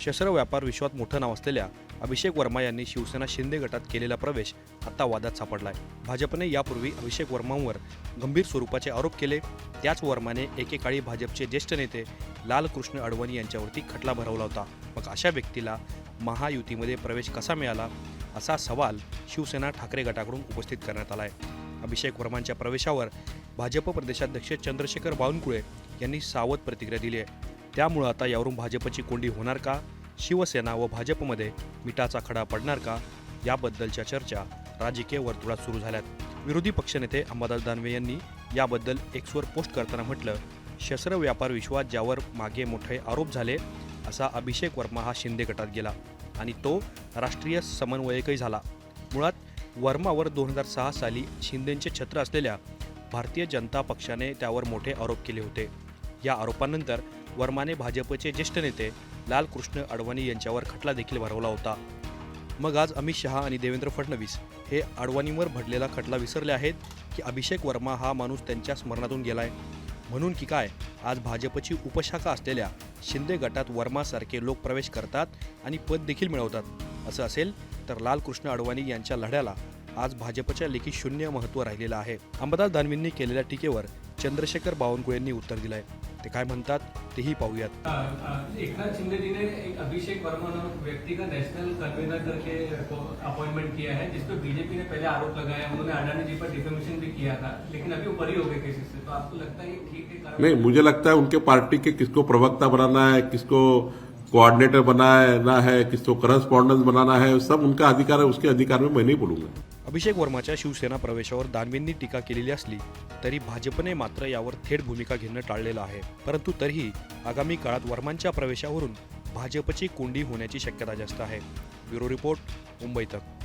शस्त्र व्यापार विश्वात मोठं नाव असलेल्या अभिषेक वर्मा यांनी शिवसेना शिंदे गटात केलेला प्रवेश आता वादात सापडलाय. भाजपने यापूर्वी अभिषेक वर्मांवर गंभीर स्वरूपाचे आरोप केले. त्याच वर्माने एकेकाळी भाजपचे ज्येष्ठ नेते लालकृष्ण अडवाणी यांच्यावरती खटला भरवला होता. मग अशा व्यक्तीला महायुतीमध्ये प्रवेश कसा मिळाला? असा सवाल शिवसेना ठाकरे गटाकडून उपस्थित करण्यात आला आहे अभिषेक वर्मांच्या प्रवेशावर भाजप प्रदेशाध्यक्ष चंद्रशेखर बावनकुळे यांनी सावध प्रतिक्रिया दिली आहे. त्यामुळं आता यावरून भाजपची कोंडी होणार का? शिवसेना व भाजपमध्ये मिठाचा खडा पडणार का? याबद्दलच्या चर्चा राजकीय वर्तुळात सुरू झाल्यात. विरोधी पक्षनेते अंबादास दानवे यांनी याबद्दल एक्सवर पोस्ट करताना म्हटलं शस्त्र व्यापार विश्वात ज्यावर मागे मोठे आरोप झाले असा अभिषेक वर्मा हा शिंदे गटात गेला आणि तो राष्ट्रीय समन्वयकही झाला. मुळात वर्मावर दोन हजार सहा साली शिंदेचे छत्र असलेल्या भारतीय जनता पक्षाने त्यावर मोठे आरोप केले होते. या आरोपानंतर वर्माने भाजपचे ज्येष्ठ नेते लालकृष्ण अडवाणी यांच्यावर खटला देखील भरवला होता. मग आज अमित शहा आणि देवेंद्र फडणवीस हे अडवाणींवर भडलेला खटला विसरले आहेत की अभिषेक वर्मा हा माणूस त्यांच्या स्मरणातून गेलाय. म्हणून की काय आज भाजपची उपशाखा असलेल्या शिंदे गटात वर्मासारखे लोक प्रवेश करतात आणि पद देखील मिळवतात. असं असेल तर लालकृष्ण अडवाणी यांच्या लढ्याला आज भाजपच्या लेखी शून्य महत्त्व राहिलेलं आहे. अंबादास दानवींनी केलेल्या टीकेवर चंद्रशेखर बावनकुळेंनी उत्तर दिलंय. ते काय म्हणतात तेही पाहूयात. एकनाथ शिंदे जी ने एक अभिषेक वर्मा नामक व्यक्ति का नेशनल कन्वीनर करके अपॉइंटमेंट किया है जिसपे बीजेपी ने पहले आरोप लगाया उन्होंने अडानी जी पर डिफेमेशन भी किया था लेकिन अभी वो बरी हो गए केसेस से। तो आपको लगता है ये ठीक है कारण- नहीं मुझे लगता है उनके पार्टी के किसको प्रवक्ता बनाना है किसको कोऑर्डिनेटर बनाना है किसको करस्पॉन्डेंस बनाना है सब उनका अधिकार है उसके अधिकार में मैं नहीं बोलूँगा। अभिषेक वर्माच्या शिवसेना प्रवेशावर दानवेंनी टीका केलेली असली तरी भाजपने मात्र यावर थेट भूमिका घेणं टाळलेलं आहे. परंतु तरीही आगामी काळात वर्मांच्या प्रवेशावरून भाजपची कोंडी होण्याची शक्यता जास्त आहे. ब्युरो रिपोर्ट मुंबई तक.